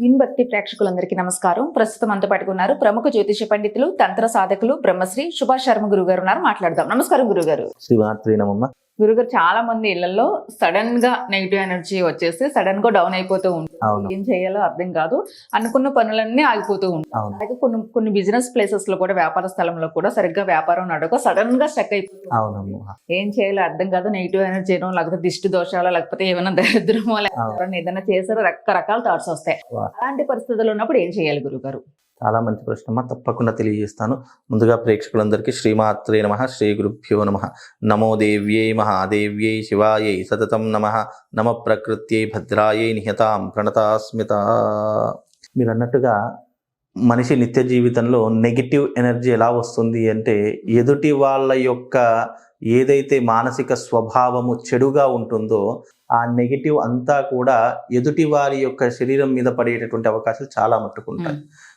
విన్భక్తి ప్రేక్షకులందరికీ నమస్కారం. ప్రస్తుతం అంత పట్టుకున్నారు ప్రముఖ జ్యోతిష పండితులు తంత్ర సాధకులు బ్రహ్మశ్రీ సుభాష్ శర్మ గురువు గారు ఉన్నారు. మాట్లాడదాం. నమస్కారం గురుగారు శ్రీమాత్రి నమ్మ గురుగారు చాలా మంది ఇళ్ళలో సడన్గా నెగిటివ్ ఎనర్జీ వచ్చేసి సడన్గా డౌన్ అయిపోతూ ఉంటుంది ఏం చేయాలో అర్థం కాదు. అనుకున్న పనులన్నీ ఆగిపోతూ ఉంటాయి. అలాగే కొన్ని కొన్ని బిజినెస్ ప్లేసెస్లో కూడా వ్యాపార స్థలంలో కూడా సరిగ్గా వ్యాపారం నడక సడన్గా స్టక్ అయిపోతుంది ఏం చేయాలో అర్థం కాదు. నెగిటివ్ ఎనర్జీనో లేకపోతే దిష్టి దోషాలు లేకపోతే ఏమైనా దరిద్రమో లేకపోతే ఏదైనా చేసారో రకరకాల థాట్స్ వస్తాయి. అలాంటి పరిస్థితుల్లో ఉన్నప్పుడు ఏం చేయాలి గురుగారు? చాలా మంచి ప్రశ్న తప్పకుండా తెలియజేస్తాను. ముందుగా ప్రేక్షకులందరికీ శ్రీమాత్రే నమ. శ్రీ గురుభ్యో నమ. నమో దేవ్యై మహాదేవ్యై శివాయై సతతం నమ. నమ ప్రకృత్యై భద్రాయై నిహతాం ప్రణతాస్మిత. మీరు అన్నట్టుగా మనిషి నిత్య జీవితంలో నెగిటివ్ ఎనర్జీ ఎలా వస్తుంది అంటే ఎదుటి వాళ్ళ యొక్క ఏదైతే మానసిక స్వభావము చెడుగా ఉంటుందో ఆ నెగిటివ్ అంతా కూడా ఎదుటి వారి యొక్క శరీరం మీద పడేటటువంటి అవకాశాలు చాలా మట్టుకుంటాయి.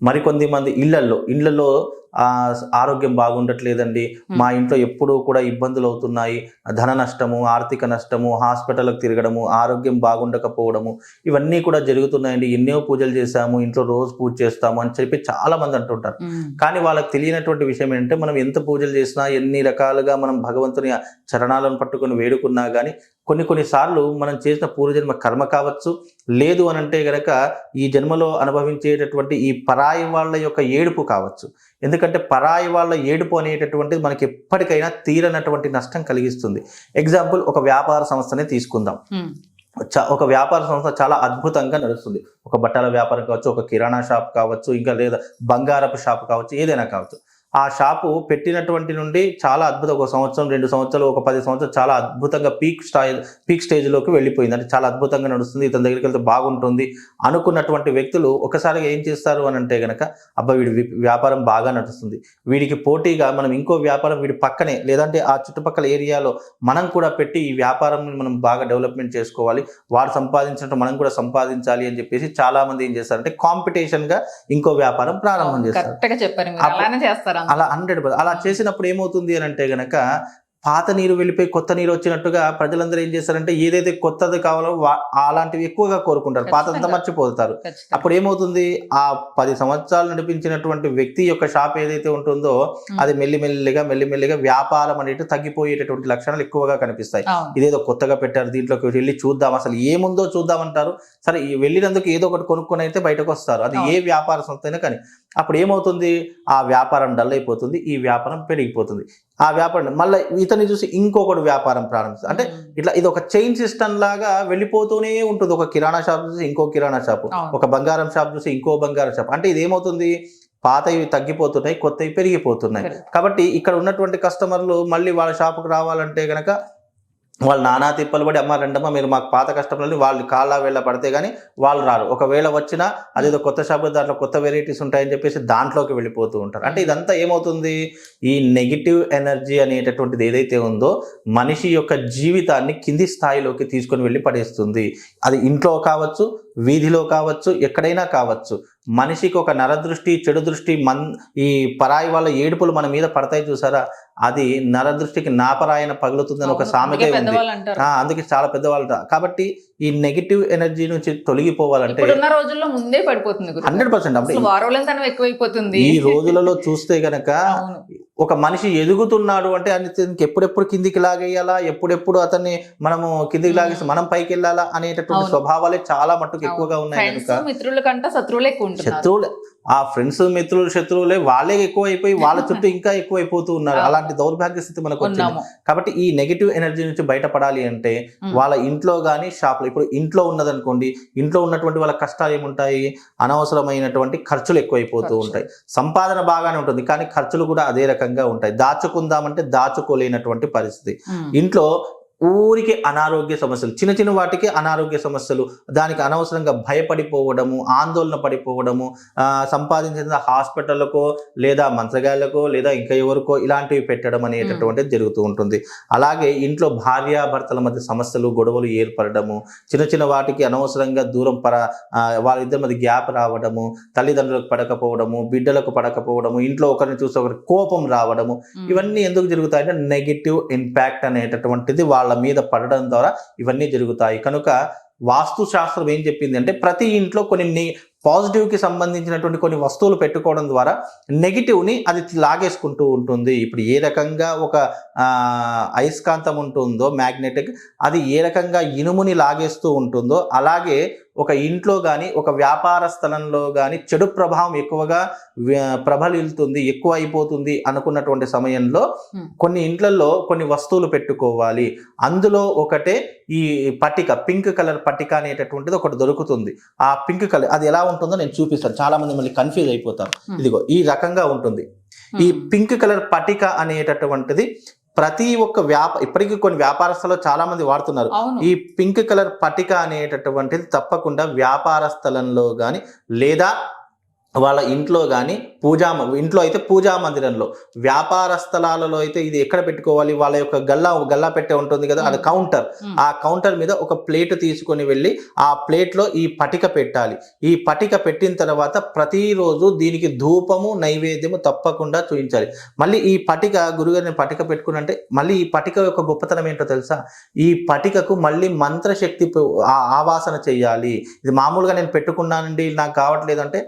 మరికొంది మంది ఇళ్ళలో ఇళ్ళలో ఆ ఆరోగ్యం బాగుండట్లేదండి. మా ఇంట్లో ఎప్పుడూ కూడా ఇబ్బందులు అవుతున్నాయి. ధన నష్టము ఆర్థిక నష్టము హాస్పిటల్కి తిరగడము ఆరోగ్యం బాగుండకపోవడము ఇవన్నీ కూడా జరుగుతున్నాయండి. ఎన్నో పూజలు చేశాము ఇంట్లో రోజు పూజ చేస్తాము అని చెప్పి చాలా మంది అంటుంటారు కానీ వాళ్ళకి తెలియనటువంటి విషయం ఏంటంటే మనం ఎంత పూజలు చేసినా ఎన్ని రకాలుగా మనం భగవంతుని చరణాలను పట్టుకొని వేడుకున్నా కానీ కొన్ని కొన్ని సార్లు మనం చేసిన పూర్వజన్మ కర్మ కావచ్చు లేదు అని అంటే గనక ఈ జన్మలో అనుభవించేటటువంటి ఈ పరాయి వాళ్ళ యొక్క ఏడుపు కావచ్చు. ఎందుకంటే పరాయి వాళ్ళ ఏడుపు అనేటటువంటిది మనకి ఎప్పటికైనా తీరనటువంటి నష్టం కలిగిస్తుంది. ఎగ్జాంపుల్ ఒక వ్యాపార సంస్థనే తీసుకుందాం. చ- ఒక వ్యాపార సంస్థ చాలా అద్భుతంగా నడుస్తుంది. ఒక బట్టల వ్యాపారం కావచ్చు ఒక కిరాణా షాప్ కావచ్చు ఇంకా లేదా బంగారపు షాప్ కావచ్చు ఏదైనా కావచ్చు. ఆ షాపు పెట్టినటువంటి నుండి చాలా అద్భుతం. ఒక సంవత్సరం రెండు సంవత్సరాలు ఒక పది సంవత్సరాలు చాలా అద్భుతంగా పీక్ స్టైల్ పీక్ స్టేజ్లోకి వెళ్ళిపోయింది. అంటే చాలా అద్భుతంగా నడుస్తుంది. ఇతని దగ్గరికి వెళ్తే బాగుంటుంది అనుకున్నటువంటి వ్యక్తులు ఒకసారిగా ఏం చేస్తారు అని అంటే గనక అబ్బా వీడి వ్యాపారం బాగా నడుస్తుంది. వీడికి పోటీగా మనం ఇంకో వ్యాపారం వీడి పక్కనే లేదంటే ఆ చుట్టుపక్కల ఏరియాలో మనం కూడా పెట్టి ఈ వ్యాపారం మనం బాగా డెవలప్మెంట్ చేసుకోవాలి. వాడు సంపాదించినట్టు మనం కూడా సంపాదించాలి అని చెప్పేసి చాలా మంది ఏం చేస్తారంటే కాంపిటీషన్గా ఇంకో వ్యాపారం ప్రారంభం చేస్తారు. చెప్పారు అలానే చేస్తారు. అలా హండ్రెడ్ అలా చేసినప్పుడు ఏమవుతుంది అని అంటే గనక పాత నీరు వెళ్ళిపోయి కొత్త నీరు వచ్చినట్టుగా ప్రజలందరూ ఏం చేస్తారంటే ఏదైతే కొత్తది కావాలో అలాంటివి ఎక్కువగా కోరుకుంటారు. పాతంతా. మర్చిపోతారు. అప్పుడు ఏమవుతుంది? ఆ పది సంవత్సరాలు నడిపించినటువంటి వ్యక్తి యొక్క షాప్ ఏదైతే ఉంటుందో. అది మెల్లిమెల్లిగా మెల్లిమెల్లిగా వ్యాపారం అనేది తగ్గిపోయేటటువంటి లక్షణాలు ఎక్కువగా కనిపిస్తాయి. ఇదేదో కొత్తగా పెట్టారు దీంట్లోకి వెళ్ళి చూద్దాం. అసలు ఏముందో చూద్దామంటారు. సరే ఈ వెళ్ళినందుకు ఏదో ఒకటి కొనుక్కొని అయితే బయటకు వస్తారు. అది ఏ వ్యాపార సంస్థ అయినా కానీ. అప్పుడు ఏమవుతుంది? ఆ వ్యాపారం డల్ అయిపోతుంది ఈ వ్యాపారం పెరిగిపోతుంది. ఆ వ్యాపారం మళ్ళీ ఇతన్ని చూసి ఇంకొకటి వ్యాపారం ప్రారంభిస్తారు అంటే. ఇట్లా ఇది ఒక చైన్ సిస్టమ్ లాగా వెళ్ళిపోతూనే ఉంటుంది ఒక కిరాణా షాప్ చూసి ఇంకో కిరాణా షాప్. ఒక బంగారం షాప్ చూసి ఇంకో బంగారం షాప్ అంటే ఇది ఏమవుతుంది పాతవి తగ్గిపోతున్నాయి కొత్తవి పెరిగిపోతున్నాయి. కాబట్టి ఇక్కడ ఉన్నటువంటి కస్టమర్లు మళ్ళీ వాళ్ళ షాపుకు రావాలంటే గనక వాళ్ళు నానా తిప్పలు పడి అమ్మ రెండమ్మ మీరు మాకు పాత కస్టమర్లని వాళ్ళు కాళ్ళ వేళ పడితే కానీ వాళ్ళు రారు. ఒకవేళ వచ్చినా అదేదో కొత్త షాప్ దాంట్లో కొత్త వెరైటీస్ ఉంటాయని చెప్పేసి దాంట్లోకి వెళ్ళిపోతూ ఉంటారు. అంటే ఇదంతా ఏమవుతుంది? ఈ నెగిటివ్ ఎనర్జీ అనేటటువంటిది ఏదైతే ఉందో మనిషి యొక్క జీవితాన్ని కింది స్థాయిలోకి తీసుకొని వెళ్ళి పడేస్తుంది. అది ఇంట్లో కావచ్చు వీధిలో కావచ్చు ఎక్కడైనా కావచ్చు మనిషికి ఒక నరదృష్టి చెడు దృష్టి మన్ ఈ పరాయి వాళ్ళ ఏడుపులు మన మీద పడతాయి చూసారా అది నరదృష్టికి నాపరాయన పగులుతుందని ఒక. సామెత అందుకే ఉంది అందుకే చాలా పెద్దవాళ్ళు. కాబట్టి ఈ నెగిటివ్ ఎనర్జీ నుంచి తొలగిపోవాలంటే రోజుల్లో ముందే పడిపోతుంది. హండ్రెడ్ పర్సెంట్ ఈ రోజులలో చూస్తే గనక ఒక మనిషి ఎదుగుతున్నాడు అంటే అతనికి ఎప్పుడెప్పుడు కిందికి లాగేయాలా? ఎప్పుడెప్పుడు అతన్ని మనము కిందికి లాగేసి మనం పైకి వెళ్ళాలా అనేటటువంటి. స్వభావాలే చాలా మట్టుకు ఎక్కువగా ఉన్నాయి మిత్రుల కంటే శత్రువులు ఎక్కువ శత్రువులే. ఆ ఫ్రెండ్స్ మిత్రులు శత్రువులే వాళ్ళే ఎక్కువ అయిపోయి వాళ్ళ చుట్టూ ఇంకా ఎక్కువ అయిపోతూ ఉన్నారు. అలాంటి దౌర్భాగ్య స్థితి మనకు వచ్చింది కాబట్టి ఈ నెగిటివ్ ఎనర్జీ నుంచి బయటపడాలి అంటే. వాళ్ళ ఇంట్లో కానీ షాప్లో ఇప్పుడు ఇంట్లో ఉన్నదనుకోండి ఇంట్లో ఉన్నటువంటి వాళ్ళ కష్టాలు ఏముంటాయి అనవసరమైనటువంటి ఖర్చులు ఎక్కువైపోతూ. ఉంటాయి సంపాదన బాగానే ఉంటుంది కానీ ఖర్చులు కూడా అదే రకంగా ఉంటాయి దాచుకుందామంటే దాచుకోలేనటువంటి పరిస్థితి. ఇంట్లో ఊరికి అనారోగ్య సమస్యలు చిన్న చిన్న వాటికి అనారోగ్య సమస్యలు దానికి అనవసరంగా భయపడిపోవడము ఆందోళన పడిపోవడము సంపాదించిన హాస్పిటల్కో లేదా మంచగాళ్ళకో లేదా ఇంకా ఎవరికో ఇలాంటివి పెట్టడం అనేటటువంటిది జరుగుతూ ఉంటుంది అలాగే ఇంట్లో భార్యాభర్తల మధ్య సమస్యలు గొడవలు ఏర్పడము చిన్న చిన్న వాటికి అనవసరంగా దూరం పర వాళ్ళిద్దరి మధ్య గ్యాప్ రావడము తల్లిదండ్రులకు పడకపోవడము బిడ్డలకు పడకపోవడము ఇంట్లో ఒకరిని చూసి ఒకరి కోపం రావడము. ఇవన్నీ ఎందుకు జరుగుతాయంటే నెగిటివ్ ఇంపాక్ట్ అనేటటువంటిది వాళ్ళ మీద పడడం ద్వారా ఇవన్నీ జరుగుతాయి. కనుక వాస్తు శాస్త్రం ఏం చెప్పింది అంటే ప్రతి ఇంట్లో కొన్ని ని- పాజిటివ్కి సంబంధించినటువంటి కొన్ని వస్తువులు పెట్టుకోవడం ద్వారా నెగిటివ్ని అది లాగేసుకుంటూ ఉంటుంది. ఇప్పుడు ఏ రకంగా ఒక అయస్కాంతం ఉంటుందో మ్యాగ్నెటిక్ అది ఏ రకంగా ఇనుముని లాగేస్తూ ఉంటుందో అలాగే ఒక ఇంట్లో కానీ ఒక వ్యాపార స్థలంలో కానీ చెడు ప్రభావం ఎక్కువగా ప్రబలిల్తుంది ఎక్కువ అయిపోతుంది అనుకున్నటువంటి సమయంలో. కొన్ని ఇంట్లలో కొన్ని వస్తువులు పెట్టుకోవాలి. అందులో ఒకటే ఈ పట్టిక పింక్ కలర్ పట్టిక అనేటటువంటిది ఒకటి దొరుకుతుంది. ఆ పింక్ కలర్ అది ఎలా ఉంటుందో నేను చూపిస్తాను. చాలా మంది మళ్ళీ కన్ఫ్యూజ్ అయిపోతారు. Hmm. ఇదిగో ఈ రకంగా ఉంటుంది. ఈ పింక్ కలర్ పట్టిక అనేటటువంటిది ప్రతి ఒక్క వ్యాప ఇప్పటికీ కొన్ని వ్యాపారస్తులు చాలా మంది వాడుతున్నారు. ఈ పింక్ కలర్ పట్టిక అనేటటువంటిది తప్పకుండా వ్యాపార స్థలంలో కానీ లేదా వాళ్ళ ఇంట్లో కానీ పూజా ఇంట్లో అయితే పూజా మందిరంలో. వ్యాపార స్థలాలలో అయితే ఇది ఎక్కడ పెట్టుకోవాలి? వాళ్ళ యొక్క గల్లా గల్లా పెట్టే ఉంటుంది కదా అది కౌంటర్. ఆ కౌంటర్ మీద ఒక ప్లేట్ తీసుకొని వెళ్ళి ఆ ప్లేట్లో ఈ పటిక పెట్టాలి. ఈ పటిక పెట్టిన తర్వాత ప్రతిరోజు దీనికి ధూపము నైవేద్యము తప్పకుండా చూపించాలి మళ్ళీ ఈ పటిక గురుగారిని పటిక పెట్టుకున్నంటే మళ్ళీ ఈ పటిక యొక్క గొప్పతనం ఏంటో తెలుసా? ఈ పటికకు మళ్ళీ మంత్రశక్తి ఆవాసన చెయ్యాలి ఇది మామూలుగా నేను పెట్టుకున్నానండి నాకు కావట్లేదు అంటే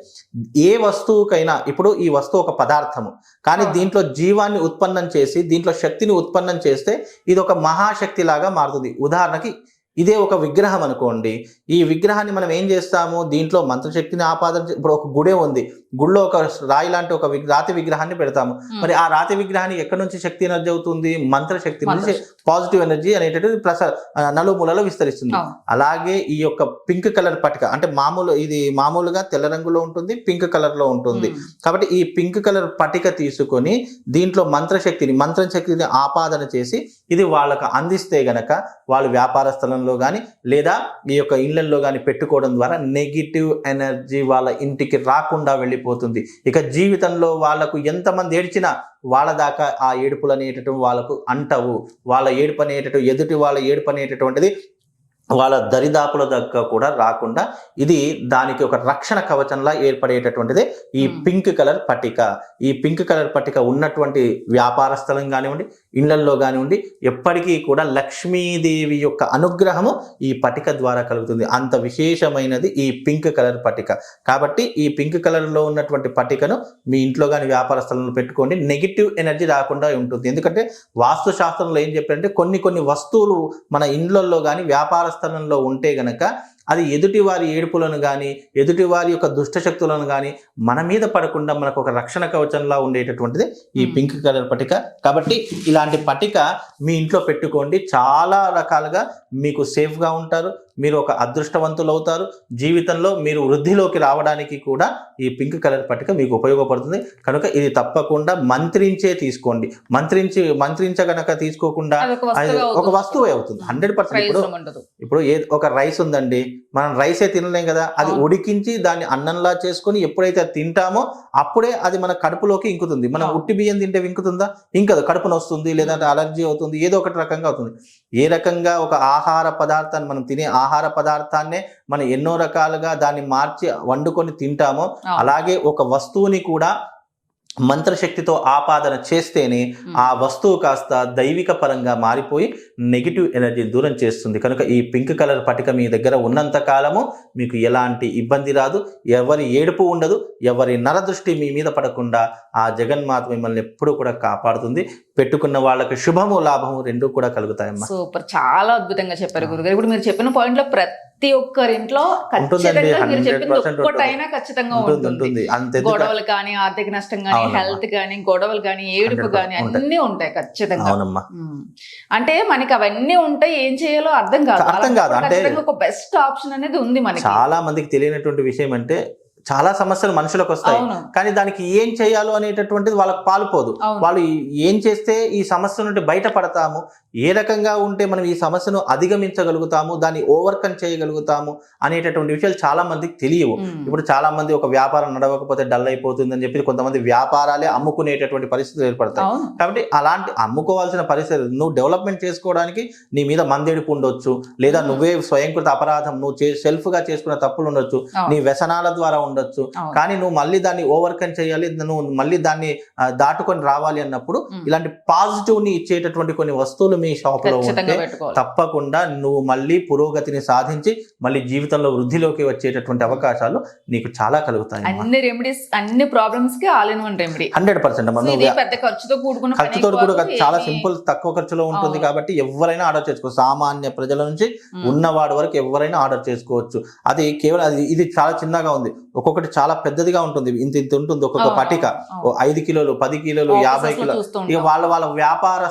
ఏ వస్తువుకైనా ఇప్పుడు ఈ వస్తువు ఒక పదార్థము కానీ. దీంట్లో జీవాన్ని ఉత్పన్నం చేసి దీంట్లో శక్తిని ఉత్పన్నం చేస్తే ఇది ఒక మహాశక్తి లాగా మారుతుంది. ఉదాహరణకి ఇదే ఒక విగ్రహం అనుకోండి. ఈ విగ్రహాన్ని మనం ఏం చేస్తాము? దీంట్లో మంత్రశక్తిని ఆపాదన ఇప్పుడు ఒక గుడే ఉంది. గుడిలో ఒక రాయి లాంటి ఒక రాతి విగ్రహాన్ని పెడతాము. మరి ఆ రాతి విగ్రహానికి ఎక్కడి నుంచి శక్తి ఎనర్జీ అవుతుంది మంత్రశక్తి నుంచి మంత్రశక్తి. పాజిటివ్ ఎనర్జీ అనేటటువంటి ప్రస ఆ, నలుమూలలో విస్తరిస్తుంది. అలాగే ఈ యొక్క పింక్ కలర్ పటిక అంటే మామూలు ఇది మామూలుగా తెల్ల రంగులో ఉంటుంది పింక్ కలర్లో ఉంటుంది. కాబట్టి ఈ పింక్ కలర్ పటిక తీసుకొని దీంట్లో మంత్రశక్తిని మంత్రశక్తిని ఆపాదన చేసి ఇది వాళ్ళకు అందిస్తే గనక వాళ్ళు వ్యాపార స్థలంలో కానీ లేదా ఈ యొక్క ఇళ్ళలో కానీ పెట్టుకోవడం ద్వారా నెగిటివ్ ఎనర్జీ వాళ్ళ ఇంటికి రాకుండా వెళ్ళిపోతుంది ఇక జీవితంలో వాళ్ళకు ఎంతమంది ఏడ్చినా వాళ్ళ దాకా ఆ ఏడుపులు అనేటటువంటి వాళ్ళకు అంటవు. వాళ్ళ ఏడుపు అనేటటువంటి ఎదుటి వాళ్ళ ఏడుపు అనేటటువంటిది వాళ్ళ దరిదాపుల దగ్గర కూడా రాకుండా ఇది దానికి ఒక రక్షణ కవచంలా ఏర్పడేటటువంటిదే ఈ. పింక్ కలర్ పట్టిక. ఈ పింక్ కలర్ పట్టిక ఉన్నటువంటి వ్యాపార స్థలం కానివ్వండి ఇళ్ళల్లో కానివ్వండి ఎప్పటికీ కూడా లక్ష్మీదేవి యొక్క అనుగ్రహము ఈ పట్టిక ద్వారా కలుగుతుంది. అంత విశేషమైనది ఈ పింక్ కలర్ పట్టిక. కాబట్టి ఈ పింక్ కలర్లో ఉన్నటువంటి పట్టికను మీ ఇంట్లో కానీ వ్యాపార స్థలంలో పెట్టుకోండి. నెగిటివ్ ఎనర్జీ రాకుండా ఉంటుంది. ఎందుకంటే వాస్తు శాస్త్రంలో ఏం చెప్పారంటే కొన్ని కొన్ని వస్తువులు మన ఇండ్లలో కానీ వ్యాపార స్థలంలో ఉంటే గనక అది ఎదుటి వారి ఏడుపులను కానీ ఎదుటి వారి యొక్క దుష్టశక్తులను కానీ మన మీద పడకుండా మనకు ఒక రక్షణ కవచంలా ఉండేటటువంటిది ఈ Hmm. పింక్ కలర్ పట్టిక కాబట్టి ఇలాంటి పట్టిక మీ ఇంట్లో పెట్టుకోండి చాలా రకాలుగా మీకు సేఫ్గా ఉంటారు మీరు ఒక అదృష్టవంతులు అవుతారు జీవితంలో మీరు వృద్ధిలోకి రావడానికి కూడా ఈ పింక్ కలర్ పట్టిక మీకు ఉపయోగపడుతుంది. కనుక ఇది తప్పకుండా మంత్రించే తీసుకోండి. మంత్రించి మంత్రించగనక తీసుకోకుండా ఒక వస్తువే అవుతుంది. హండ్రెడ్ పర్సెంట్ ఇప్పుడు ఇప్పుడు ఏ ఒక రైస్ ఉందండి మనం రైసే తినలేం కదా అది. ఉడికించి దాన్ని అన్నంలా చేసుకొని ఎప్పుడైతే అది తింటామో అప్పుడే అది మన కడుపులోకి ఇంకుతుంది. మనం. ఉట్టి బియ్యం తింటే ఇంకుతుందా ఇంకదు కడుపున వస్తుంది లేదంటే అలర్జీ అవుతుంది ఏదో ఒకటి రకంగా అవుతుంది. ఏ రకంగా ఒక ఆహార పదార్థాన్ని మనం తినే ఆహార పదార్థాన్నే మనం ఎన్నో రకాలుగా దాన్ని మార్చి వండుకొని తింటామో. అలాగే ఒక వస్తువుని కూడా మంత్రశక్తితో ఆపాదన చేస్తేనే. ఆ వస్తువు కాస్త దైవిక పరంగా మారిపోయి నెగిటివ్ ఎనర్జీని దూరం చేస్తుంది. కనుక ఈ పింక్ కలర్ పటిక మీ దగ్గర ఉన్నంత కాలము మీకు ఎలాంటి ఇబ్బంది రాదు. ఎవరి ఏడుపు ఉండదు. ఎవరి నరదృష్టి మీ మీద పడకుండా ఆ జగన్మాత మిమ్మల్ని ఎప్పుడూ కూడా కాపాడుతుంది. పెట్టుకున్న వాళ్ళకి శుభము లాభము రెండూ కూడా కలుగుతాయమ్మా. సూపర్. చాలా అద్భుతంగా చెప్పారు. గురుగారు. ఇప్పుడు మీరు చెప్పిన పాయింట్లో ప్రతి ఒక్కరింట్లో ఖచ్చితంగా మీరు 100% చెప్పింది ఉంటుంది. ఒక్కటైనా ఖచ్చితంగా ఉంటుంది గొడవలు కానీ ఆర్థిక నష్టం కానీ. హెల్త్ కానీ గొడవలు కానీ ఏడుపు 100% కానీ. అన్ని ఉంటాయి ఖచ్చితంగా. అంటే మనకి అవన్నీ ఉంటాయి ఏం చేయాలో అర్థం కాదు అర్థం కాదు. అంటే- ఒక బెస్ట్ ఆప్షన్ అనేది ఉంది మనకి చాలా మందికి తెలియనటువంటి విషయం అంటే చాలా సమస్యలు మనుషులకు వస్తాయి కానీ దానికి ఏం చేయాలో అనేటటువంటిది వాళ్ళకి పాలుపోదు. వాళ్ళు ఏం చేస్తే ఈ సమస్య నుండి బయటపడతాము ఏ రకంగా ఉంటే మనం ఈ సమస్యను అధిగమించగలుగుతాము దాన్ని ఓవర్కమ్ చేయగలుగుతాము అనేటటువంటి విషయాలు చాలా మందికి తెలియవు. ఇప్పుడు చాలా మంది ఒక వ్యాపారం నడవకపోతే డల్ అయిపోతుంది అని చెప్పి కొంతమంది వ్యాపారాలే అమ్ముకునేటటువంటి పరిస్థితులు ఏర్పడతాయి. కాబట్టి అలాంటి అమ్ముకోవాల్సిన పరిస్థితి నువ్వు డెవలప్మెంట్ చేసుకోవడానికి నీ మీద మందేడుపు ఉండొచ్చు. లేదా. నువ్వే స్వయంకృత అపరాధం నువ్వు సెల్ఫ్గా చేసుకున్న తప్పులు ఉండొచ్చు. నీ వ్యసనాల ద్వారా ఉండొచ్చు. కానీ నువ్వు మళ్ళీ దాన్ని ఓవర్కమ్ చేయాలి నువ్వు మళ్ళీ దాన్ని దాటుకొని రావాలి అన్నప్పుడు. ఇలాంటి పాజిటివ్ని ఇచ్చేటటువంటి కొన్ని వస్తువులు మీ షాప్లో ఉంటే తప్పకుండా నువ్వు మళ్ళీ పురోగతిని సాధించి మళ్ళీ జీవితంలో వృద్ధిలోకి వచ్చేటటువంటి అవకాశాలు నీకు చాలా కలుగుతాయి అన్ని రెమెడీస్ అన్ని ప్రాబ్లమ్స్కి all in one remedy hundred percent పెద్ద ఖర్చుతో కూడుకున్న ఖర్చుతో కూడా చాలా సింపుల్ తక్కువ ఖర్చులో ఉంటుంది. కాబట్టి ఎవరైనా ఆర్డర్ చేసుకోవచ్చు సామాన్య ప్రజల నుంచి. ఉన్నవాడి వరకు ఎవరైనా ఆర్డర్ చేసుకోవచ్చు అది కేవలం ఇది చాలా చిన్నగా ఉంది ఒక్కొక్కటి చాలా పెద్దదిగా ఉంటుంది. ఇంత ఇంత ఉంటుంది ఒక్కొక్క పటిక. ఐదు కిలోలు పది కిలోలు యాభై కిలోలు ఇక. వాళ్ళ వాళ్ళ వ్యాపార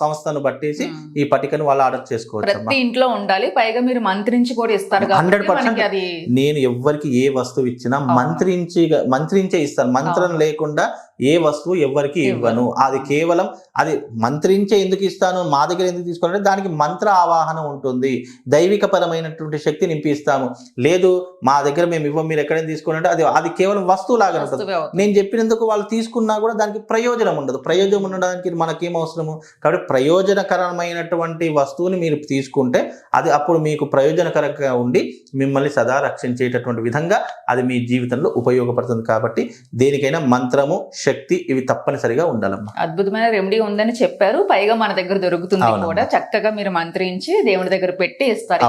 సంస్థను బట్టేసి. ఈ పటికను వాళ్ళు ఆర్డర్ చేసుకోవచ్చు ఇంట్లో ఉండాలి. పైగా మీరు మంత్రించి కూడా ఇస్తారు కాబట్టి 100% మనకి అది నేను ఎవ్వరికి ఏ వస్తువు ఇచ్చినా మంత్రించి మంత్రించే ఇస్తాను. మంత్రం లేకుండా ఏ వస్తువు ఎవ్వరికి ఇవ్వను. అది కేవలం అది మంత్రించే ఎందుకు ఇస్తాను? మా దగ్గర ఎందుకు తీసుకోవాలంటే దానికి మంత్ర ఆవాహన ఉంటుంది. దైవిక పరమైనటువంటి శక్తి నింపిస్తాము. లేదు మా దగ్గర మేము ఇవ్వం మీరు ఎక్కడైనా తీసుకోవాలంటే అది అది కేవలం వస్తువు లాగా ఉంటుంది. నేను చెప్పినందుకు వాళ్ళు తీసుకున్నా కూడా దానికి ప్రయోజనం ఉండదు. ప్రయోజనం ఉండడానికి మనకేం అవసరము? కాబట్టి ప్రయోజనకరమైనటువంటి వస్తువుని మీరు తీసుకుంటే అది అప్పుడు మీకు ప్రయోజనకరంగా ఉండి మిమ్మల్ని సదా రక్షించేటటువంటి విధంగా అది మీ జీవితంలో ఉపయోగపడుతుంది. కాబట్టి దేనికైనా మంత్రము శక్తి ఇవి తప్పనిసరిగా ఉండాలమ్మా. అద్భుతమైన రెమెడీ ఉందని చెప్పారు. పైగా మన దగ్గర దొరుకుతుంది. కూడా. చక్కగా మీరు మంత్రించి దేవుడి దగ్గర పెట్టి ఇస్తారు.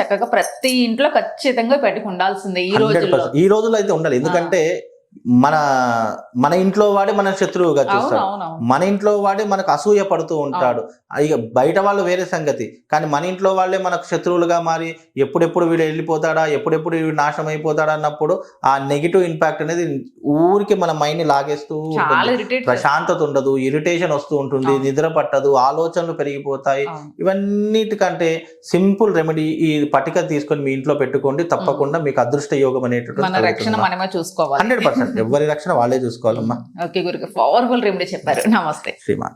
చక్కగా ప్రతి ఇంట్లో ఖచ్చితంగా పెట్టుకు ఉండాల్సిందే ఈ 100% రోజుల్లో ఈ రోజుల్లో అయితే ఉండాలి. ఎందుకంటే మన మన ఇంట్లో వాడే మన శత్రువుగా చూస్తాడు. మన ఇంట్లో వాడే మనకు అసూయ పడుతూ ఉంటాడు. ఇక బయట వాళ్ళు వేరే సంగతి. కానీ మన ఇంట్లో వాళ్ళే మనకు శత్రువులుగా మారి ఎప్పుడెప్పుడు వీడు వెళ్ళిపోతాడా ఎప్పుడెప్పుడు వీడు నాశనం అయిపోతాడా అన్నప్పుడు ఆ నెగిటివ్ ఇంపాక్ట్ అనేది ఊరికి మన మైండ్ లాగేస్తూ ప్రశాంతత ఉండదు ఇరిటేషన్ వస్తూ ఉంటుంది. నిద్ర పట్టదు ఆలోచనలు పెరిగిపోతాయి. ఇవన్నిటికంటే సింపుల్ రెమెడీ ఈ పటిక తీసుకొని మీ ఇంట్లో పెట్టుకోండి. తప్పకుండా మీకు అదృష్ట యోగం అనేటువంటి హండ్రెడ్ పర్సెంట్. ఎవరి రక్షణ వాళ్ళే చూసుకోవాలమ్మా. ఓకే గురికి పవర్ఫుల్ రెమెడీ చెప్పారు. నమస్తే. శ్రీమాన్